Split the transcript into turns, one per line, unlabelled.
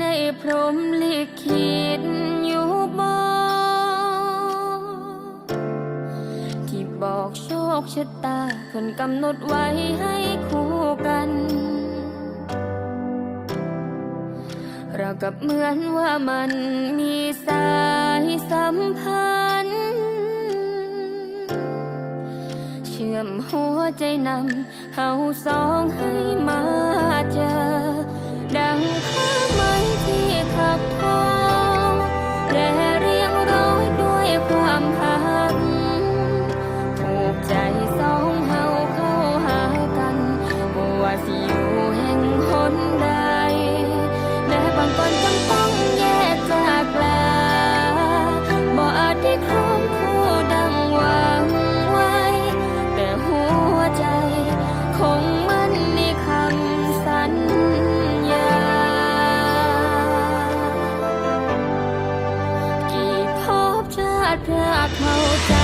ในพรมลิขิตอยู่บ่ที่บอกโชคชะตาคนกำหนดไว้ให้คู่กันเรากับเหมือนว่ามันมีสายสัมพันธ์ เชื่อมหัวใจนำเฮาสองให้มาเจอดัง た顔だ